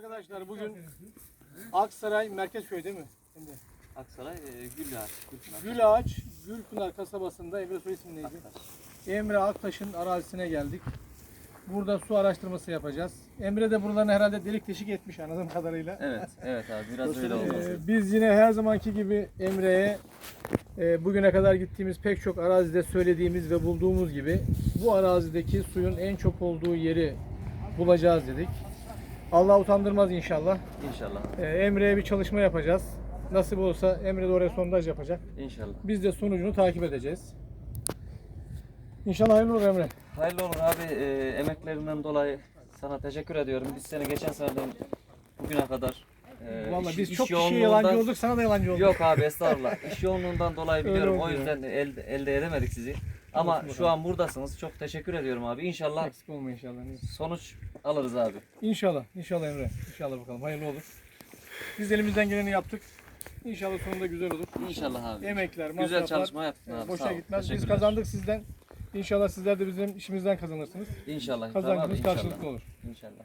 Arkadaşlar bugün Aksaray Merkezköy değil mi? Şimdi Aksaray e, Güllaç. Gülpınar. Gülağaç, Gülpınar kasabasında Emre soy ismi neydi? Emre Aktaş'ın arazisine geldik. Burada su araştırması yapacağız. Emre de buralarını herhalde delik deşik etmiş anladığım kadarıyla. Evet, evet abi biraz öyle oldu. Ee, biz yine her zamanki gibi Emre'ye e, bugüne kadar gittiğimiz pek çok arazide söylediğimiz ve bulduğumuz gibi bu arazideki suyun en çok olduğu yeri bulacağız dedik. Allah utandırmaz inşallah. İnşallah. Ee, Emre'ye bir çalışma yapacağız. Nasip olursa Emre de oraya sondaj yapacak. İnşallah. Biz de sonucunu takip edeceğiz. İnşallah hayırlı olur Emre. Hayırlı olur abi. E, emeklerinden dolayı sana teşekkür ediyorum. Biz seni geçen seneden bugüne kadar e, Vallahi iş- biz iş çok kişiye yalancı olduk, sana da yalancı olduk. Yok abi estağfurullah. İş yoğunluğundan dolayı biliyorum. O yüzden elde, elde edemedik sizi. Ama şu an buradasınız. Çok teşekkür ediyorum abi. İnşallah Eksik olma inşallah. sonuç alırız abi. İnşallah, inşallah Emre. İnşallah bakalım. Hayırlı olur. Biz elimizden geleni yaptık. İnşallah sonunda güzel olur. İnşallah abi. Emekler, Güzel masraflar çalışma yaptın abi. Sağ boşa ol. gitmez. Biz Teşekkürler. kazandık sizden. İnşallah sizler de bizim işimizden kazanırsınız. İnşallah. Tamam abi, Kazancımız inşallah. karşılıklı olur. İnşallah.